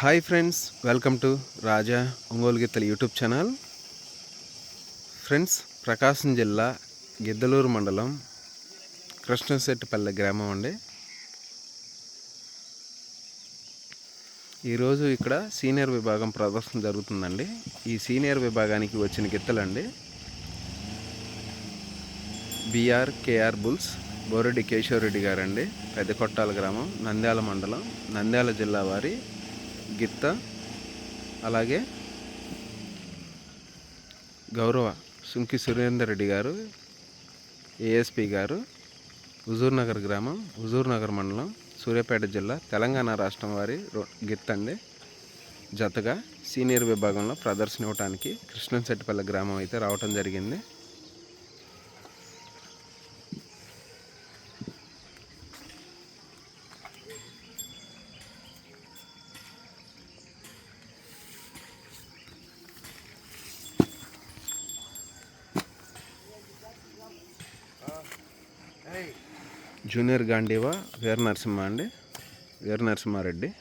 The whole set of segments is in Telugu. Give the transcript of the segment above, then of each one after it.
Hi friends welcome to Raja Ongole గిత్తల YouTube channel friends Prakasam జిల్లా గిద్దలూరు మండలం కృష్ణశెట్టిపల్లె గ్రామం అండి. ఈరోజు ఇక్కడ సీనియర్ విభాగం ప్రదర్శన జరుగుతుందండి. ఈ సీనియర్ విభాగానికి వచ్చిన గిత్తలండి B R K R bulls Boreddy Keshavareddy గారండి. పెద్ద కొట్టాల గ్రామం నంద్యాల మండలం నంద్యాల జిల్లా వారి గిత్త అలాగే గౌరవ సుంకి సురేందర్ రెడ్డి గారు ఏఎస్పి గారు హుజూర్ నగర్ గ్రామం హుజూర్ నగర్ మండలం సూర్యాపేట జిల్లా తెలంగాణ రాష్ట్రం వారి రో- జతగా సీనియర్ విభాగంలో ప్రదర్శన ఇవ్వడానికి కృష్ణశెట్టిపల్లి గ్రామం అయితే రావటం జరిగింది. జూనియర్ గాంధీవా వీర నరసింహ అండి. వీర నరసింహారెడ్డి.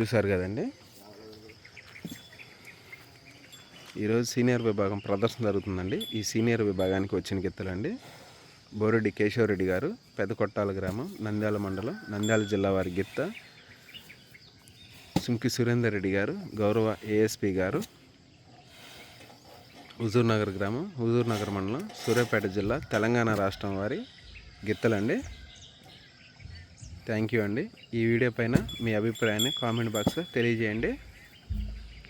చూశారు కదండి? ఈరోజు సీనియర్ విభాగం ప్రదర్శన జరుగుతుందండి. ఈ సీనియర్ విభాగానికి వచ్చిన గిత్తలండి. బోరెడ్డి కేశవరెడ్డి గారు పెదకొట్టాల గ్రామం నంద్యాల మండలం నంద్యాల జిల్లా వారి గిత్త. సుంకి సురేందర్ రెడ్డి గారు గౌరవ ఏఎస్పి గారు. హుజూర్ నగర్ గ్రామం హుజూర్నగర్ మండలం సూర్యాపేట జిల్లా తెలంగాణ రాష్ట్రం వారి గిత్తలండి. థ్యాంక్ యూ అండి. ఈ వీడియో పైన మీ అభిప్రాయాన్ని కామెంట్ బాక్స్లో తెలియజేయండి.